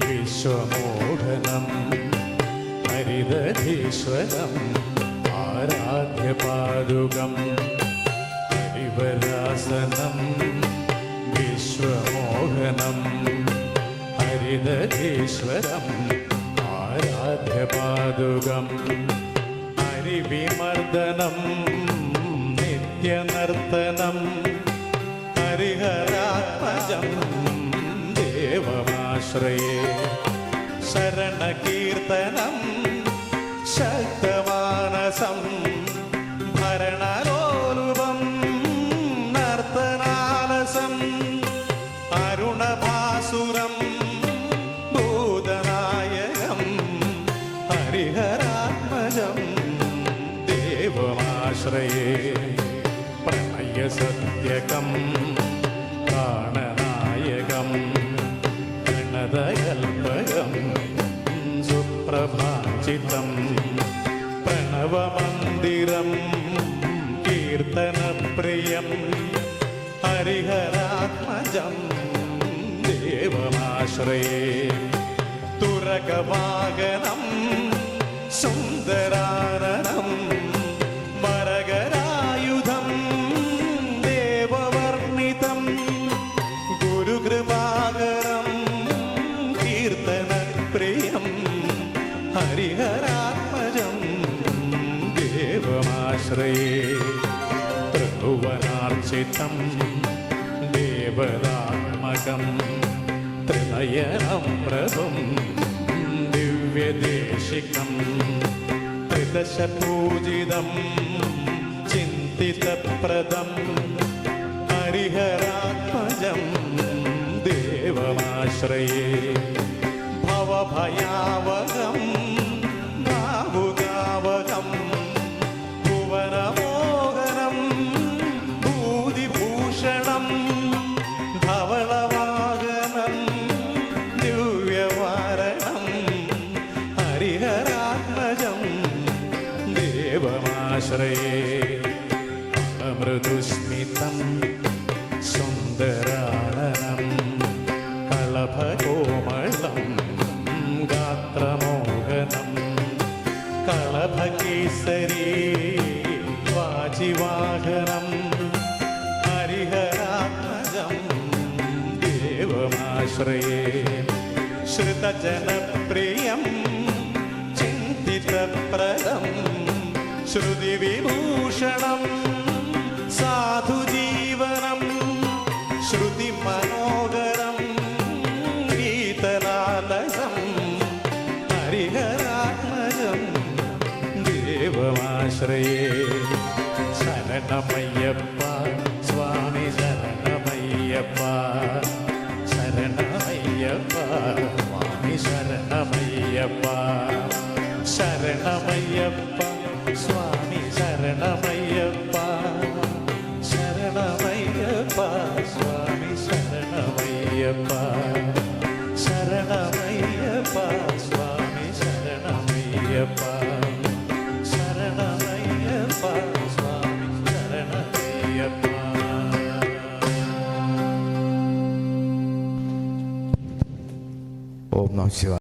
വിശ്വമോഹനം ഹരിതധീശ്വരം ആരാധ്യപാദുകം ഹരിവരാസനം വിശ്വമോഹനം ഹരിതധീശ്വരം ആരാധ്യപാദുകം ഹരിവിമർദ്ദനം നിത്യനർത്തനം ഹരിഹരാത്മജം ദേവമാശ്രയേ ശരണകീർത്തനം ശക്തമാനസം ഭരണലോലുപം നർത്തനാലസം അരുണഭാസുരം ഭൂതനായകം ഹരിഹരാത്മജം ദേവമാശ്രയേ. പ്രണയസത്യകം പ്രാണനായകം ഗണതകൽപകം സുപ്രഭാചിതം. പ്രണവമന്ദിരം കീർത്തനപ്രിയം ഹരിഹരാത്മജം ദേവമാശ്രയേ. തുരകവാകനം സുന്ദരാനനം ഹരിഹരാത്മജം ദേവമാശ്രയേ. ത്രിഭുവനാർച്ചിതം ദേവതാത്മകം ത്രിനയനം പ്രഭും ദിവ്യദേശികം ത്രിദശപൂജിതം ചിന്തിതപ്രദം ഹരിഹരാത്മജം ദേവമാശ്രയേ. ഭവഭയാവകം ദേവമാശ്രയേ മൃദുസ്മിതം സുന്ദരാണനം കളഭകോമളം ഗാത്രമോഹനം കളഭകേസരി വാജിവാഹനം ഹരിഹരാത്മജം ദേവമാശ്രയേ. ശ്രുതജനപ്രിയം ചിന്തിതപ്രദം ശ്രുതിവിഭൂഷണം സാധുജീവനം ശ്രുതിമനോഹരം ഗീതലാലസം ഹരിഹരാത്മജം ദേവമാശ്രയേ ശരണമയ്യപ്പ സ്വാമി ശരണമയ്യപ്പ ശരണമയ്യപ്പ. ശരണമയ്യപ്പ ശരണമയ്യപ്പ സ്വാമി ശരണമയ്യപ്പ. ഓം നമ ശിവായ.